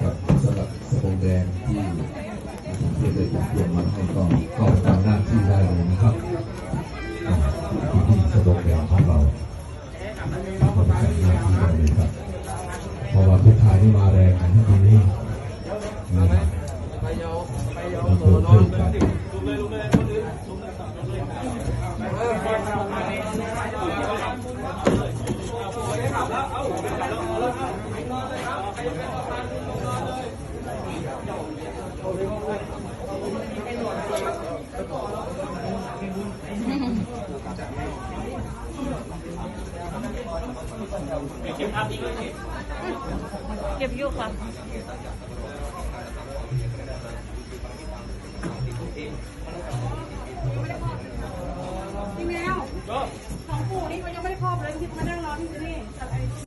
ครับสำหรับสโปงแดงที่ที่ได้จัดเตรียมมาให้ก็เข้าไปตามหน้าที่ได้เลยนะครับที่สโปงแดงของเราเข้าไปตามหน้าที่ได้เลยครับเพ ราะว่าทุกทายนี่มาแรงนะทีนี้นะครับมาเปิดเผยกัน เก็บอยู่ค่ะพี่แมวของปู่นี่มันยังไม่ได้ครอบเลยที่มานั่งรอที่นี่